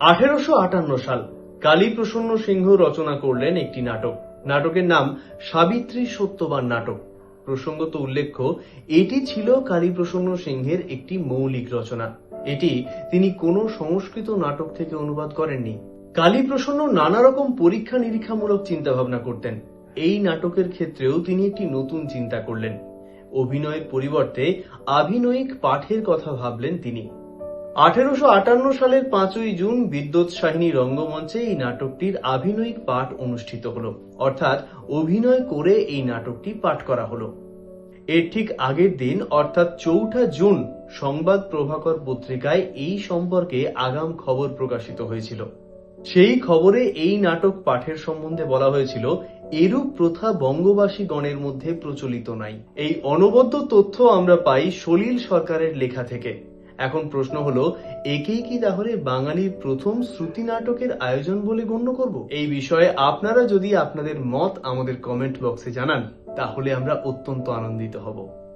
আঠেরোশো আটান্ন সাল প্রসন্ন সিংহ রচনা করলেন একটি নাটক। নাটকের নাম সাবিত্রী সত্যবান নাটক। প্রসঙ্গত উল্লেখ্য, এটি ছিল কালীপ্রসন্ন সিংহের একটি মৌলিক রচনা। এটি তিনি কোনো সংস্কৃত নাটক থেকে অনুবাদ করেননি। কালীপ্রসন্ন নানা রকম পরীক্ষা নিরীক্ষামূলক চিন্তা ভাবনা করতেন। এই নাটকের ক্ষেত্রেও তিনি একটি নতুন চিন্তা করলেন। অভিনয়ের পরিবর্তে আভিনয়িক পাঠের কথা ভাবলেন তিনি। আঠেরোশো আটান্ন সালের পাঁচই জুন বিদ্যুৎ সাহিনী রঙ্গমঞ্চে এই নাটকটির আভিনয়িক পাঠ অনুষ্ঠিত হলো। অর্থাৎ অভিনয় করে এই নাটকটি পাঠ করা হলো। এর ঠিক আগের দিন, অর্থাৎ চৌঠা জুন, সংবাদ প্রভাকর পত্রিকায় এই সম্পর্কে আগাম খবর প্রকাশিত হয়েছিল। সেই খবরে এই নাটক পাঠের সম্বন্ধে বলা হয়েছিল, এরূপ প্রথা বঙ্গবাসী গণের মধ্যে প্রচলিত নাই। এই অনবদ্য তথ্য আমরা পাই সলিল সরকারের লেখা থেকে। এখন প্রশ্ন হলো, একেই কি তাহলে বাঙালির প্রথম শ্রুতি নাটকের আয়োজন বলে গণ্য করব? এই বিষয়ে আপনারা যদি আপনাদের মত আমাদের কমেন্ট বক্সে জানান, তাহলে আমরা অত্যন্ত আনন্দিত হব।